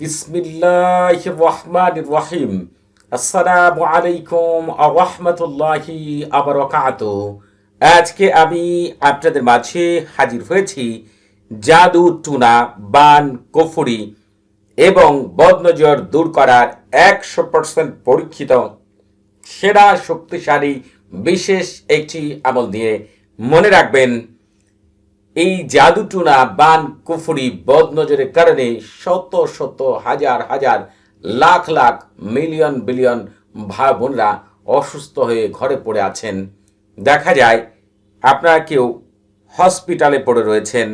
বিসমিল্লাহ রহমান রহিম আসসালামু আলাইকুম আরহামতুল্লাহি আবরকাত আজকে আমি আপনাদের মাঝে হাজির হয়েছি জাদু টুনা, বান, কুফুরি এবং বদনজর দূর করার একশো পার্সেন্ট পরীক্ষিত, সেরা শক্তিশালী, বিশেষ একটি আমল দিয়ে মনে রাখবেন এই জাদুটুনা বান কুফুরি বদনজরের কারণে শত শত হাজার হাজার লাখ লাখ মিলিয়ন বিলিয়ন ভাই বোনরা অসুস্থ হয়ে ঘরে পড়ে আছেন। দেখা যায়, আপনারা কেউ হসপিটালে পড়ে রয়েছেন,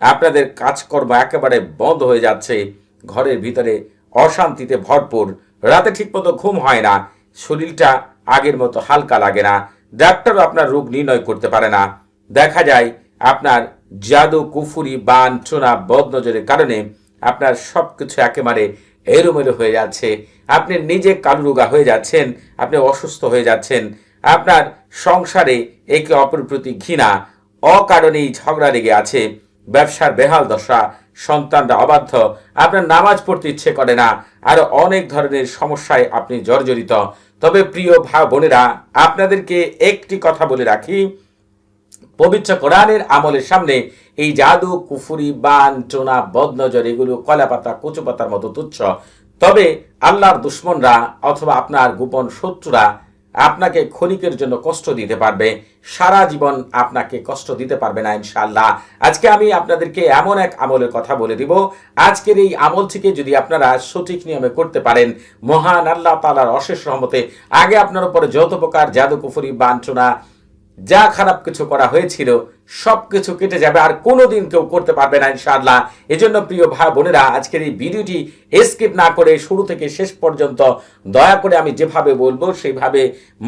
আপনাদের কাজকর্ম একেবারে বন্ধ হয়ে যাচ্ছে, ঘরের ভিতরে অশান্তিতে ভরপুর, রাতে ঠিকমতো ঘুম হয় না, শরীরটা আগের মতো হালকা লাগে না, ডাক্তারও আপনার রোগ নির্ণয় করতে পারে না। দেখা যায়, আপনার জাদু, কুফুরি, বান, চোনা, বদনজরের কারণে আপনার সব কিছু একেবারে এলোমেলো হয়ে যাচ্ছে। আপনি নিজে কালুরুগা হয়ে যাচ্ছেন, আপনি অসুস্থ হয়ে যাচ্ছেন। আপনার সংসারে একে অপর প্রতি ঘৃণা, অকারণেই ঝগড়া লেগে আছে। ব্যবসার বেহাল দশা, সন্তানরা অবাধ্য, আপনার নামাজ পড়তে ইচ্ছে করে না। আরও অনেক ধরনের সমস্যায় আপনি জর্জরিত। তবে প্রিয় ভাই বোনেরা, আপনাদেরকে একটি কথা বলে রাখি পবিত্র কোরআনের আমলের সামনে এই জাদু, কুফুরি, বান চোনা বদনজর এগুলো কলা পাতা কচু পাতার মতো তুচ্ছ। তবে আল্লাহর দুশ্মনরা অথবা আপনার গোপন শত্রুরা আপনাকে ক্ষণিকের জন্য কষ্ট দিতে পারবে। সারা জীবন আপনাকে কষ্ট দিতে পারবে না, ইনশাআল্লাহ। আজকে আমি আপনাদেরকে এমন এক আমলের কথা বলে দিব। আজকের এই আমল থেকে যদি আপনারা সঠিক নিয়মে করতে পারেন, মহান আল্লাহ তালার অশেষ রহমতে আগে আপনার উপরে যত প্রকার জাদু, কুফুরি যা খারাপ কিছু করা হয়েছিল সব কিছু কেটে যাবে আর কোনোদিন কেউ করতে পারবে না ইনশাআল্লাহ। এজন্য প্রিয় ভাই বোনেরা, আজকের এই ভিডিওটি স্কিপ না করে শুরু থেকে শেষ পর্যন্ত দয়া করে আমি যেভাবে বলব সেইভাবে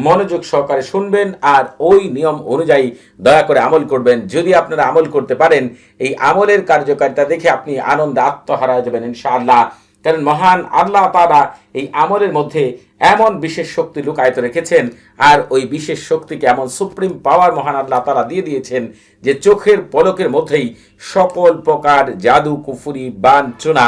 মনোযোগ সহকারে শুনবেন আর ওই নিয়ম অনুযায়ী দয়া করে আমল করবেন। যদি আপনারা আমল করতে পারেন, এই আমলের কার্যকারিতা দেখে আপনি আনন্দে আত্মহারা যাবেন ইনশাআল্লাহ। কারণ মহান আল্লাহ তারা এই আমলের মধ্যে এমন বিশেষ শক্তি লুকায়িত রেখেছেন আর ওই বিশেষ শক্তিকে এমন সুপ্রিম পাওয়ার মহান আল্লাহ তারা দিয়ে দিয়েছেন যে চোখের পলকের মধ্যেই সকল প্রকার জাদু, কুফুরি বান চুনা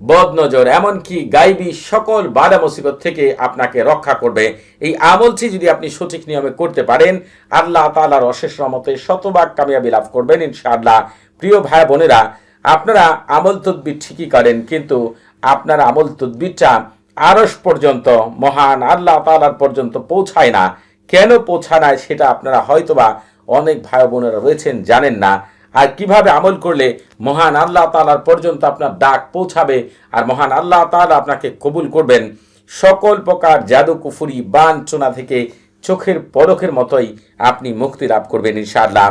বদনজর, এমনকি গাইবি সকল বাধা মুসিবত থেকে আপনাকে রক্ষা করবে। এই আমলটি যদি আপনি সঠিক নিয়মে করতে পারেন, আল্লাহ তালার অশেষ রহমতে শতভাগ কামিয়াবি লাভ করবেন ইনশাআল্লাহ। প্রিয় ভাই বোনেরা আপনারা আমল তদ্বির ঠিকই করেন, কিন্তু আপনার আমল তদ্বিরটা আরস পর্যন্ত, মহান আল্লাহ তালার পর্যন্ত পৌঁছায় না। কেন পৌঁছায় না সেটা আপনারা হয়তোবা অনেক ভাই বোনেরা রয়েছেন, জানেন না। আর কীভাবে আমল করলে মহান আল্লাহ তালার পর্যন্ত আপনার ডাক পৌঁছাবে আর মহান আল্লাহ তালা আপনাকে কবুল করবেন, সকল প্রকার জাদু কুফুরি বান চোনা থেকে চোখের পরখের মতোই আপনি মুক্তি লাভ করবেন ইনশাআল্লাহ।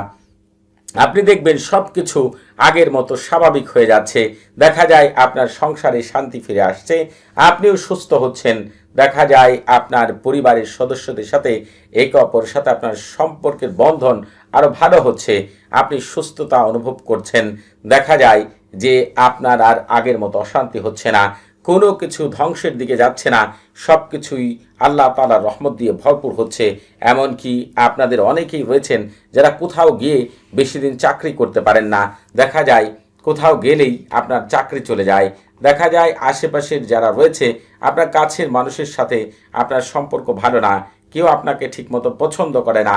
আপনি দেখবেন সব কিছু আগের মতো স্বাভাবিক হয়ে যাচ্ছে। দেখা যায় আপনার সংসারে শান্তি ফিরে আসছে। আপনিও সুস্থ হচ্ছেন। দেখা যায় আপনার পরিবারের সদস্যদের সাথে একে অপরের সাথে আপনার সম্পর্কের বন্ধন আরও ভালো হচ্ছে। আপনি সুস্থতা অনুভব করছেন। দেখা যায় যে আপনার আর আগের মতো অশান্তি হচ্ছে না। কোনো কিছু ধ্বংসের দিকে যাচ্ছে না সব কিছুই আল্লাহ তালার রহমত দিয়ে ভরপুর হচ্ছে। এমনকি আপনাদের অনেকেই রয়েছেন যারা কোথাও গিয়ে বেশি দিন চাকরি করতে পারেন না। দেখা যায় কোথাও গেলেই আপনার চাকরি চলে যায়। দেখা যায় আশেপাশের যারা রয়েছে, আপনার কাছের মানুষের সাথে আপনার সম্পর্ক ভালো না, কেউ আপনাকে ঠিকমতো পছন্দ করে না।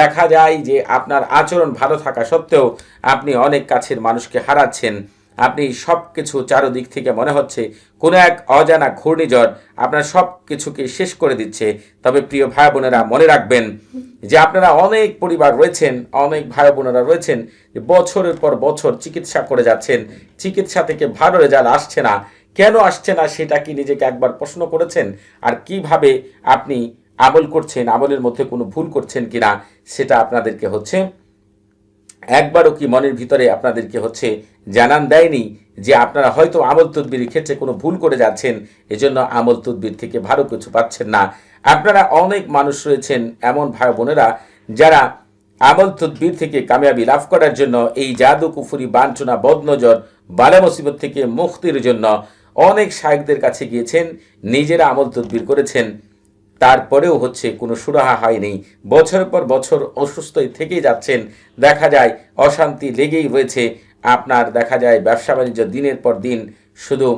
দেখা যায় যে আপনার আচরণ ভালো থাকা সত্ত্বেও আপনি অনেক কাছের মানুষকে হারাচ্ছেন। আপনি সব কিছু চারোদিক থেকে মনে হচ্ছে কোনো এক অজানা ঘূর্ণিঝড় আপনার সব কিছুকে শেষ করে দিচ্ছে। তবে প্রিয় ভাই বোনেরা, মনে রাখবেন যে আপনারা অনেক পরিবার রয়েছেন, অনেক ভাই বোনেরা রয়েছেন যে বছরের পর বছর চিকিৎসা করে যাচ্ছেন, চিকিৎসা থেকে ভালো রেজাল্ট আসছে না। কেন আসছে না সেটা কি নিজেকে একবার প্রশ্ন করেছেন? আর কীভাবে আপনি আমল করছেন, আমলের মধ্যে কোনো ভুল করছেন কিনা সেটা আপনাদেরকে হচ্ছে একবারও কি মনের ভিতরে আপনাদেরকে হচ্ছে জানান দেয়নি যে আপনারা হয়তো আমল তদবির ক্ষেত্রে কোনো ভুল করে যাচ্ছেন, এজন্য আমল তদবির থেকে ভালো কিছু পাচ্ছেন না। আপনারা অনেক মানুষ রয়েছেন এমন ভাই বোনেরা যারা আমল তদবির থেকে কামিয়াবি লাভ করার জন্য এই জাদু, কুফুরি, বাঞ্ছনা, বদনজর, বালা মুসিবত থেকে মুক্তির জন্য অনেক শায়কদের কাছে গিয়েছেন, নিজেরা আমল তদবির করেছেন। তারপরেও হচ্ছে কোনো সুরাহা হয়নি। বছরের পর বছর অসুস্থই থেকেই যাচ্ছেন। দেখা যায় অশান্তি লেগেই রয়েছে। আপনার দেখা যায় ব্যবসা বাণিজ্য দিনের পর দিন শুধু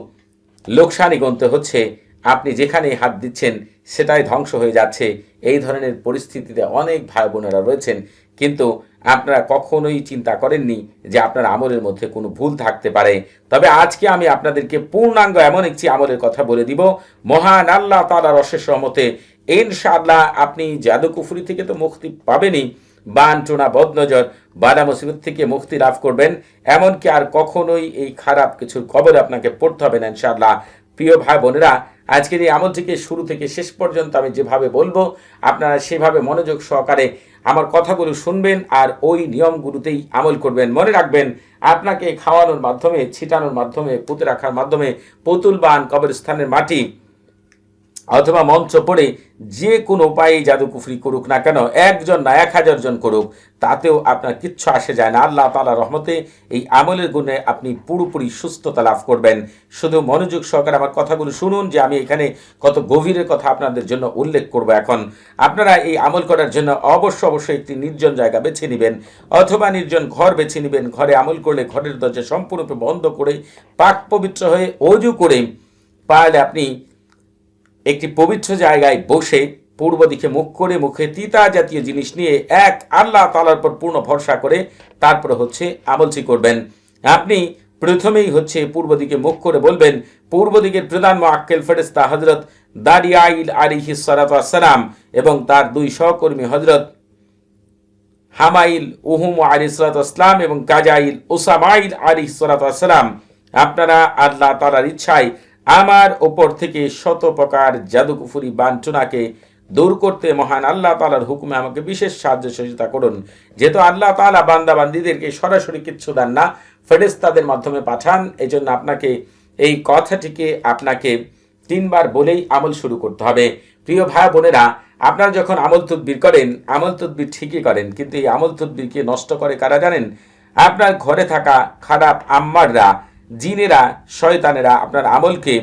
লোকসানি গুনতে হচ্ছে। আপনি যেখানে হাত দিচ্ছেন, সেটাই ধ্বংস হয়ে যাচ্ছে। এই ধরনের পরিস্থিতিতে অনেক ভাই বোনেরা রয়েছেন। কিন্তু আপনারা কখনোই চিন্তা করেননি যে আপনার আমলের মধ্যে কোনো ভুল থাকতে পারে। তবে আজকে আমি আপনাদেরকে পূর্ণাঙ্গ এমন একটি আমলের কথা বলে দিব। মহান আল্লাহ তালার অশেষ রহমতে ইনশাআল্লাহ আপনি জাদুকুফুরি থেকে তো মুক্তি পাবেনই। বান টোনা বদনজর, বাদা মুসিবত থেকে মুক্তি লাভ করবেন। এমনকি আর কখনোই এই খারাপ কিছুর খবর আপনাকে পড়তে হবে না ইনশাআল্লাহ। প্রিয় ভাই বোনেরা, আজকের এই আমল থেকে শুরু থেকে শেষ পর্যন্ত আমি যেভাবে বলব, আপনারা সেভাবে মনোযোগ সহকারে আমার কথাগুলো শুনবেন আর ওই নিয়মগুলোতেই আমল করবেন। মনে রাখবেন, আপনাকে খাওয়ানোর মাধ্যমে, ছিটানোর মাধ্যমে, পুঁতে রাখার মাধ্যমে, পুতুল বান কবরস্থানের মাটি অথবা মঞ্চ পড়ে যে কোনো উপায়ে জাদুকুফরি করুক না কেন, একজন না এক হাজার জন করুক, তাতেও আপনার কিচ্ছু আসে যায় না। আল্লাহ তালা রহমতে এই আমলের গুণে আপনি পুরোপুরি সুস্থতা লাভ করবেন। শুধু মনোযোগ সহকারে আমার কথাগুলো শুনুন যে আমি এখানে কত গভীরের কথা আপনাদের জন্য উল্লেখ করব এখন। আপনারা এই আমল করার জন্য অবশ্য অবশ্যই একটি নির্জন জায়গা বেছে নেবেন, অথবা নির্জন ঘর বেছে নেবেন। ঘরে আমল করলে ঘরের দরজা সম্পূর্ণরূপে বন্ধ করে, পাক পবিত্র হয়ে অজু করে পারলে আপনি একটি পবিত্র জায়গায় বসে পূর্ব দিকে মুখ করে মুখে তিতা জাতীয় জিনিস নিয়ে এক আল্লাহ তালার পর পূর্ণ ভরসা করে তারপরে হচ্ছে আমলচি করবেন। আপনি প্রথমেই হচ্ছে পূর্ব দিকে মুখ করে বলবেন, পূর্ব দিকের প্রধান আক্কেল ফেরেস্তা হজরত দারিয়াইল আলিহি সালাম এবং তার দুই সহকর্মী হজরত হামাইল উহুম আলী সালাতাম এবং কাজাইল ওসামাইল আলী সালাতাম আপনারা আল্লাহ তালার ইচ্ছায় আমার ওপর থেকে শত প্রকার জাদুকুফুরি বাঞ্ছনাকে দূর করতে মহান আল্লাহ তালার হুকুমে আমাকে বিশেষ সাহায্য সহযোগিতা করুন। যেহেতু আল্লাহ তালা বান্দাবান্দিদেরকে সরাসরি কিচ্ছু দেন না ফেরেস্তাদের মাধ্যমে পাঠান এই জন্য আপনাকে এই কথাটিকে আপনাকে তিনবার বলেই আমল শুরু করতে হবে। প্রিয় ভাই বোনেরা, আপনারা যখন আমল তদ্বির করেন, আমল তদ্বির ঠিকই করেন, কিন্তু এই আমল তদ্বিরকে নষ্ট করে কারা জানেন? আপনার ঘরে থাকা খারাপ আম্মাররা জিনেরা, শয়তানেরা আপনার আমলকে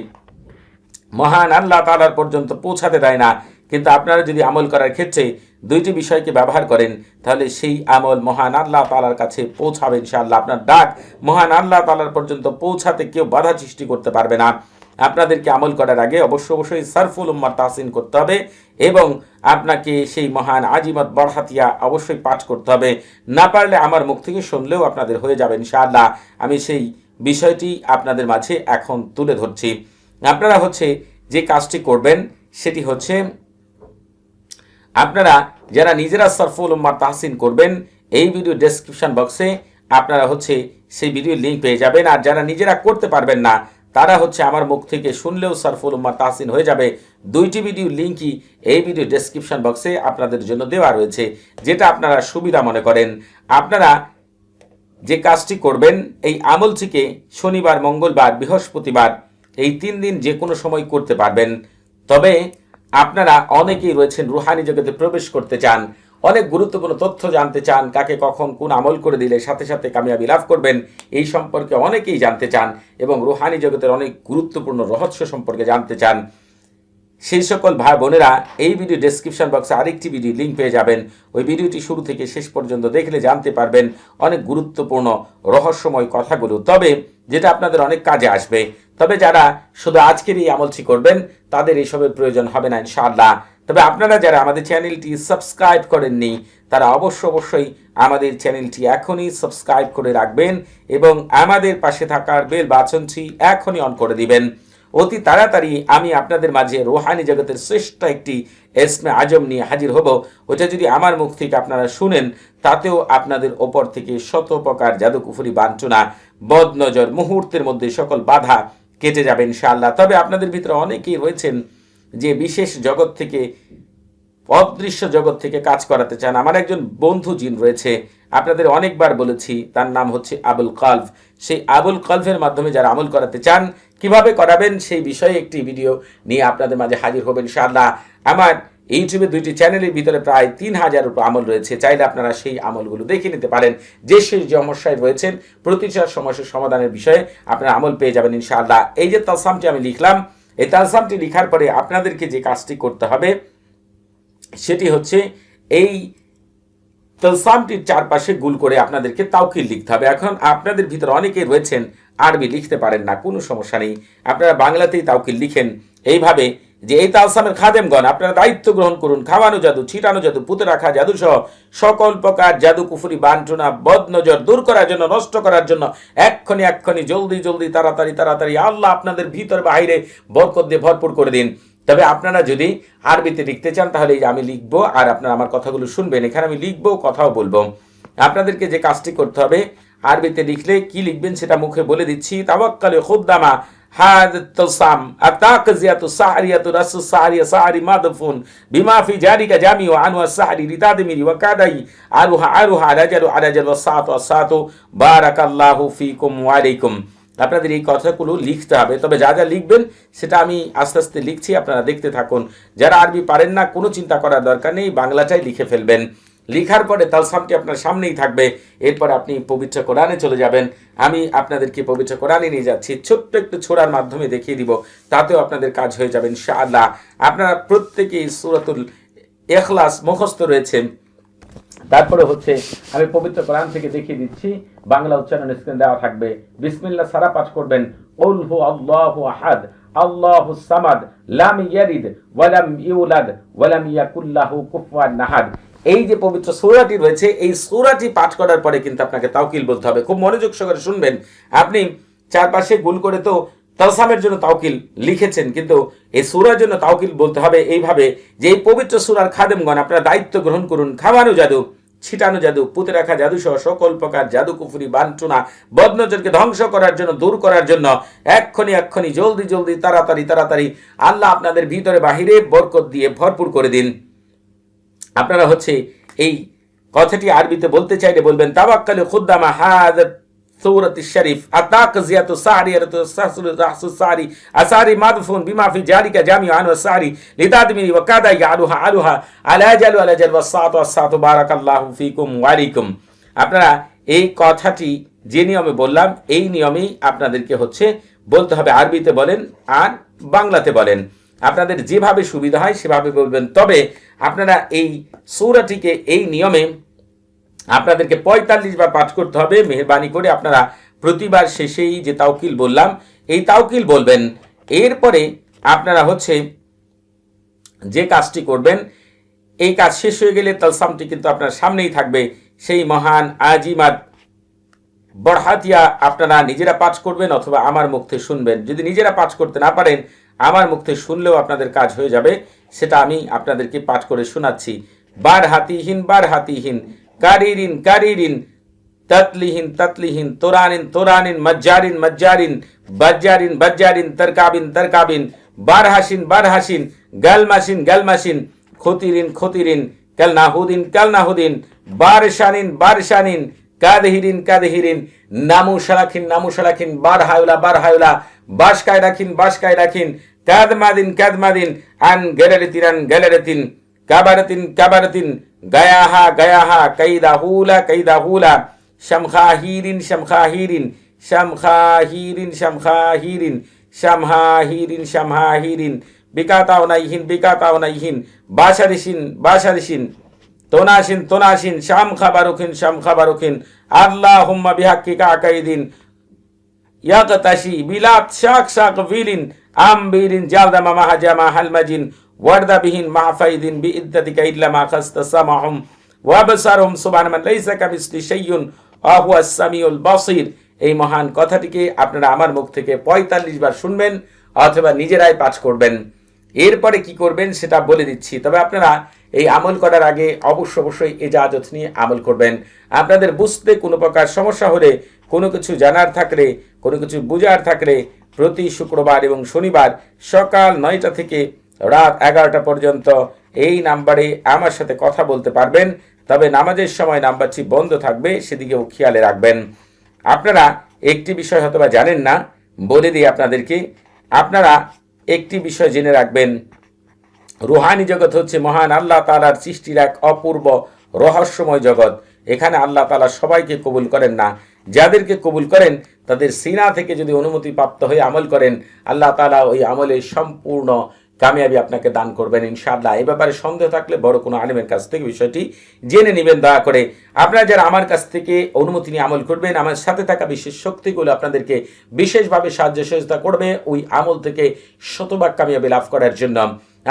মহান আল্লাহ তালার পর্যন্ত পৌঁছাতে দেয় না। কিন্তু আপনারা যদি আমল করার ক্ষেত্রে দুইটি বিষয়কে ব্যবহার করেন, তাহলে সেই আমল মহান আল্লাহ তালার কাছে পৌঁছাবে ইনশাআল্লাহ। আপনার ডাক মহান আল্লাহ তালার পর্যন্ত পৌঁছাতে কেউ বাধা সৃষ্টি করতে পারবে না। আপনাদেরকে আমল করার আগে অবশ্য অবশ্যই সারফুল উম্মার তাহসিন করতে হবে এবং আপনাকে সেই মহান আজিমত বড়হাতিয়া অবশ্যই পাঠ করতে হবে। না পারলে আমার মুখ থেকে শুনলেও আপনাদের হয়ে যাবে ইনশাআল্লাহ। আমি সেই বিষয়টি আপনাদের মাঝে এখন তুলে ধরছি। আপনারা হচ্ছে যে কাজটি করবেন, সেটি হচ্ছে আপনারা যারা নিজেরা সরফুল উম্মার তাহসিন করবেন, এই ভিডিও ডেসক্রিপশন বক্সে আপনারা হচ্ছে সেই ভিডিও লিঙ্ক পেয়ে যাবেন। আর যারা নিজেরা করতে পারবেন না, তারা হচ্ছে আমার মুখ থেকে শুনলেও সরফুল উম্মার তাহসিন হয়ে যাবে। দুইটি ভিডিও লিঙ্কই এই ভিডিও ডেসক্রিপশন বক্সে আপনাদের জন্য দেওয়া রয়েছে, যেটা আপনারা সুবিধা মনে করেন। আপনারা যে কাজটি করবেন, এই আমলটিকে শনিবার, মঙ্গলবার, বৃহস্পতিবার, এই তিন দিন যে কোনো সময় করতে পারবেন। তবে আপনারা অনেকেই রয়েছেন রুহানি জগতে প্রবেশ করতে চান, অনেক গুরুত্বপূর্ণ তথ্য জানতে চান, কাকে কখন কোন আমল করে দিলে সাথে সাথে কামিয়াবি লাভ করবেন, এই সম্পর্কে অনেকেই জানতে চান এবং রুহানি জগতের অনেক গুরুত্বপূর্ণ রহস্য সম্পর্কে জানতে চান। সেই সকল ভাই বোনেরা এই ভিডিও ডেসক্রিপশন বক্সে আরেকটি ভিডিও লিঙ্ক পেয়ে যাবেন। ওই ভিডিওটি শুরু থেকে শেষ পর্যন্ত দেখলে জানতে পারবেন অনেক গুরুত্বপূর্ণ, রহস্যময় কথাগুলো। তবে যেটা আপনাদের অনেক কাজে আসবে, তবে যারা শুধু আজকের এই আমলটি করবেন, তাদের এইসবের প্রয়োজন হবে না ইনশাআল্লাহ। তবে আপনারা যারা আমাদের চ্যানেলটি সাবস্ক্রাইব করেননি, তারা অবশ্য অবশ্যই আমাদের চ্যানেলটি এখনই সাবস্ক্রাইব করে রাখবেন এবং আমাদের পাশে থাকার বেল বাচনটি এখনই অন করে দিবেন। অতি তাড়াতাড়ি আমি আপনাদের মাঝে রোহানি জগতের শ্রেষ্ঠ একটি এসমে আজম নিয়ে হাজির হব। ওটা যদি আমার মুখ থেকে আপনারা শুনেন, তাতেও আপনাদের ওপর থেকে শত প্রকার জাদুকুফুরি বাঞ্ছনা, বদনজর মুহূর্তের মধ্যে সকল বাধা কেটে যাবে ইনশাআল্লাহ। তবে আপনাদের ভিতরে অনেকেই রয়েছেন যে বিশেষ জগৎ থেকে, অদৃশ্য জগৎ থেকে কাজ করাতে চান। আমার একজন বন্ধু জিন রয়েছে আপনাদের অনেকবার বলেছি, তার নাম হচ্ছে আবুল কলভ সেই আবুল কলভের মাধ্যমে যারা আমল করাতে চান, কীভাবে করাবেন সেই বিষয়ে একটি ভিডিও নিয়ে আপনাদের মাঝে হাজির হবেন ইনশাআল্লাহ। আমার ইউটিউবে দুইটি চ্যানেলের ভিতরে প্রায় তিন হাজার উপর আমল রয়েছে, চাইলে আপনারা সেই আমলগুলো দেখে নিতে পারেন। যে সেই সমস্যায় রয়েছেন, প্রতিটা সমস্যার সমাধানের বিষয়ে আপনারা আমল পেয়ে যাবেন ইনশাআল্লাহ। এই যে তালসামটি আমি লিখলাম, এই তালসামটি লিখার পরে আপনাদেরকে যে কাজটি করতে হবে, সেটি হচ্ছে এই তলসামটির চারপাশে গুল করে আপনাদেরকে তাওকিল লিখতে হবে। এখন আপনাদের ভিতরে অনেকেই রয়েছেন, আরবি লিখতে পারেন না, কোনো সমস্যা নেই। আপনারা বাংলাতেই তাওকিল লিখেন। এইভাবে যে এই তালসামের খাদেমগণ, আপনারা দায়িত্ব গ্রহণ করুন। খাওয়ানো জাদু, ছিটানো জাদু, পুঁতে রাখা জাদু সহ সকল প্রকার জাদু, কুফুরি বান্টনা বদ নজর দূর করার জন্য, নষ্ট করার জন্য এক্ষণি এক্ষণি জলদি জলদি, তাড়াতাড়ি তাড়াতাড়ি আল্লাহ আপনাদের ভিতর বাইরে বরকত দিয়ে ভরপুর করে দিন। তবে আপনারা যদি আরবিতে লিখতে চান, তাহলে আমি লিখব আর আপনারা আমার কথাগুলো শুনবেন। এখানে আমি লিখব, কথাও বলব। আপনাদেরকে যে কাজটি করতে হবে, আরবিতে লিখলে কি লিখবেন সেটা মুখে বলে দিচ্ছি। তাবাক্কালে খুদ্দামা হাদ তসাম আতাকজিয়াতু সাহারিয়াতু রাসু সাহারিয়া সাহারি মাদফুন বিমা ফি জারিকা জামি ওয়া আনওয়া সাহারি রিতাদ মিরি ওয়া কাদাই আরুহা আরুহা আরাজারু আরাজারু ওয়া সাতু ওয়া সাতু বারাকাল্লাহু ফিকুম ওয়া আলাইকুম। আপনাদের এই কথাগুলো লিখতে হবে। তবে যা যা লিখবেন, সেটা আমি আস্তে আস্তে লিখছি, আপনারা দেখতে থাকুন। যারা আরবি পারেন না, কোনো চিন্তা করার দরকার নেই, বাংলাটাই লিখে ফেলবেন। লিখার পরে তালসামটি আপনার সামনেই থাকবে। এরপর আপনি পবিত্র কোরআনে চলে যাবেন। আমি আপনাদেরকে পবিত্র কোরআনে নিয়ে যাচ্ছি। ছোট্ট একটু ছোড়ার মাধ্যমে দেখিয়ে দিব। তাতেও আপনাদের কাজ হয়ে যাবে, ইনশাআল্লাহ। আপনারা প্রত্যেকেই সুরাতুল এখলাস মুখস্থ রয়েছে। তারপরে হচ্ছে আমি পবিত্র কোরআন থেকে দেখিয়ে দিচ্ছি, বাংলা উচ্চারণ স্ক্রিন দেওয়া থাকবে। বিসমিল্লাহ সারা পাঠ করবেন উল হু আল্লাহু আহাদ, আল্লাহু সামাদ, লাম ইয়ারিদ ওয়ালাম ইউলাদ ওয়ালাম ইয়াকুল্লাহু কুফুয়ান নাহাদ এই যে পবিত্র সূরাটি রয়েছে, এই সূরাটি পাঠ করার পরে কিন্তু আপনাকে তাওকিল বলতে হবে। খুব মনোযোগ সহকারে শুনবেন। আপনি চারপাশে গুল করে তো তালসামের জন্য তাওকিল লিখেছেন, কিন্তু এই সুরার জন্য তাওকিল বলতে হবে এইভাবে যে এই পবিত্র সুরার খাদেমগণ আপনারা দায়িত্ব গ্রহণ করুন খাওয়ানো জাদু, ছিটানো জাদু, পুঁতে রাখা জাদু সহ সকল প্রকার জাদু, কুফুরি বান্টুনা বদনজরকে ধ্বংস করার জন্য, দূর করার জন্য এক্ষণি এক্ষণি জলদি জলদি, তাড়াতাড়ি তাড়াতাড়ি আল্লাহ আপনাদের ভিতরে বাহিরে বরকত দিয়ে ভরপুর করে দিন। আপনারা হচ্ছে এই কথাটি আরবিতে বলতে চাইলে বলবেন তাবাক্কালে খুদ্দামা হাদাত সৌরতি শরীফ। আতাক জিয়াতু সারি সারি আসারি মাদফুন আপনারা এই কথাটি যে নিয়মে বললাম, এই নিয়মেই আপনাদেরকে হচ্ছে বলতে হবে। আরবিতে বলেন, আর বাংলাতে বলেন। আপনাদের যেভাবে সুবিধা হয় সেভাবে বলবেন। তবে আপনারা এই সৌরাটিকে, এই নিয়মে আপনাদেরকে পঁয়তাল্লিশ বার পাঠ করতে হবে, মেহরবানি করে আপনারা প্রতিবার শেষেই যে তাওকিল বললাম, এই তাওকিল বলবেন। এরপরে আপনারা হচ্ছে যে কাজটি করবেন, এই কাজ শেষ হয়ে গেলে তালসামটি কিন্তু আপনার সামনেই থাকবে। সেই মহান আজিমাত বড়হাতিয়া আপনারা নিজেরা পাঠ করবেন অথবা আমার মুখে শুনবেন। যদি নিজেরা পাঠ করতে না পারেন, আমার মুখে শুনলেও আপনাদের কাজ হয়ে যাবে। সেটা আমি আপনাদেরকে পাঠ করে শোনাচ্ছি। বার হাতিহীন বার হাতিহীন কারিরিন কারিরিন, ততলিহীন ততলিহীন, তোরানিন তোরানিন, মজ্জারিন মজ্জারিন, বজ্জারিন বজ্জারিন, তরকাবিন তরকাবিন, বারহাসিন বারহাসিন, গালমাসিন গালমাসিন, খতিরিন খতিরিন, কালনাহুদিন কালনাহুদিন, বারশানিন বারশানিন, কাদহিরিন কাদহিরিন নামু শালাখিন নামু শালাখিন বার হায়ুলা বার হায়ুলা বাসকায় রাখিন বাসকায় রাখিন কাদমাদিন কাদমাদিন, আন গেলারেতিন আন গেলারেতিন কাবারাতিন কাবারাতিন গায়াহা গায়াহা, কাইদাহুলা কাইদাহুলা, শামখাহিরিন শামখাহিরিন শামখাহিরিন শামখাহিরিন, শামহাহিরিন শামহাহিরিন বিকাতাওনাইহিন বিকাতাওনাইহিন বাসারিসিন বাসারিসিন তোনাসিন তোনাসিন শাম খাবারুখিন শাম খাবারুখিন আল্লাহ হুম্মা বিহাক্কিকা আকাইদিন ইয়াকতাশি বিলাত শাক শাক ভিলিন, আমবিরিন, জালদামা মাহাজামা হালমাজিন ওয়ার্দা বিহীন মাহফাইদিন বি ইদ্দাতিকা ইল্লা মা খাস্তা সামাহুম ওয়াবসারহুম সুবহানা মান লাইসা কামিসলি শাইয়ুন আহুয়া সামিউল বাসির। এই মহান কথাটিকে আপনারা আমার মুখ থেকে পঁয়তাল্লিশ বার শুনবেন, অথবা নিজেরাই পাঠ করবেন। এরপরে কি করবেন সেটা বলে দিচ্ছি। তবে আপনারা এই আমল করার আগে অবশ্য অবশ্যই এজাজত নিয়ে আমল করবেন। আপনাদের বুঝতে কোনো প্রকার সমস্যা হলে, কোনো কিছু জানার থাকলে, কোনো কিছু বুঝার থাকলে, প্রতি শুক্রবার এবং শনিবার সকাল নয়টা থেকে রাত এগারোটা পর্যন্ত এই নাম্বারে আমার সাথে কথা বলতে পারবেন, তবে নামাজের সময় নাম্বারটি বন্ধ থাকবে, সেদিকেও খেয়ালে রাখবেন। আপনারা একটি বিষয় হয়তো বা জানেন না, বলে দিই আপনাদেরকে। আপনারা একটি বিষয় জেনে রাখবেন। রুহানি জগৎ হচ্ছে মহান আল্লাহ তালার সৃষ্টির এক অপূর্ব রহস্যময় জগৎ। এখানে আল্লাহ তালা সবাইকে কবুল করেন না। যাদেরকে কবুল করেন, তাদের সিনা থেকে যদি অনুমতি প্রাপ্ত হয়ে আমল করেন, আল্লাহ তালা ওই আমলে সম্পূর্ণ কামিয়াবি আপনাকে দান করবেন, ইনশাআল্লাহ। এই ব্যাপারে সন্দেহ থাকলে বড় কোনো আলিমের কাছ থেকে বিষয়টি জেনে নেবেন, দয়া করে। আপনারা যারা আমার কাছ থেকে অনুমতি নিয়ে আমল করবেন, আমার সাথে থাকা বিশেষ শক্তিগুলো আপনাদেরকে বিশেষভাবে সাহায্য সহযোগিতা করবে ওই আমল থেকে শতভাগ কামিয়াবি লাভ করার জন্য।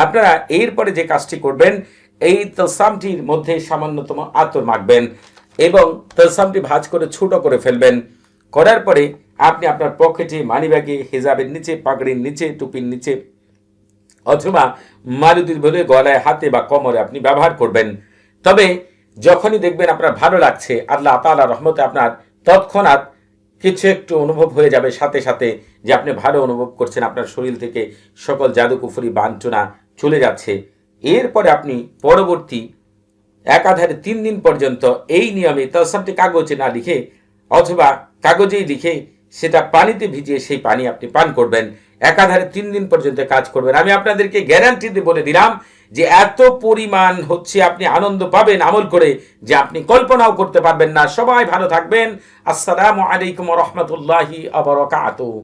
আপনারা এরপরে যে কাজটি করবেন, এই তলসামটির মধ্যে সামান্যতম আতর মাখবেন এবং তলসামটি ভাজ করে ছোট করে ফেলবেন। করার পরে আপনি আপনার পকেটে মানিব্যাগে, হেজাবের নিচে, পাগড়ির নিচে, টুপির নিচে অথবা মারুতির ভরে গলায় হাতে বা কোমরে আপনি ব্যবহার করবেন। তবে যখনই দেখবেন আপনার ভালো লাগছে, আল্লাহ তাআলা রহমতে আপনার তৎক্ষণাৎ কিছু একটু অনুভব হয়ে যাবে, সাথে সাথে যে আপনি ভালো অনুভব করছেন, আপনার শরীর থেকে সকল জাদুকুফুরি বাঞ্ছনা চলে যাচ্ছে। এরপরে আপনি পরবর্তী একাধারে তিন দিন পর্যন্ত এই নিয়মে তলসামটি কাগজে না লিখে অথবা কাগজেই লিখে সেটা পানিতে ভিজিয়ে সেই পানি আপনি পান করবেন। একাধারে তিন দিন পর্যন্ত কাজ করবেন। আমি আপনাদেরকে গ্যারান্টি বলে দিলাম যে এত পরিমাণ হচ্ছে আপনি আনন্দ পাবেন আমল করে যে আপনি কল্পনাও করতে পারবেন না। সবাই ভালো থাকবেন। আসসালামু আলাইকুম রহমতুল্লাহি আবরকাত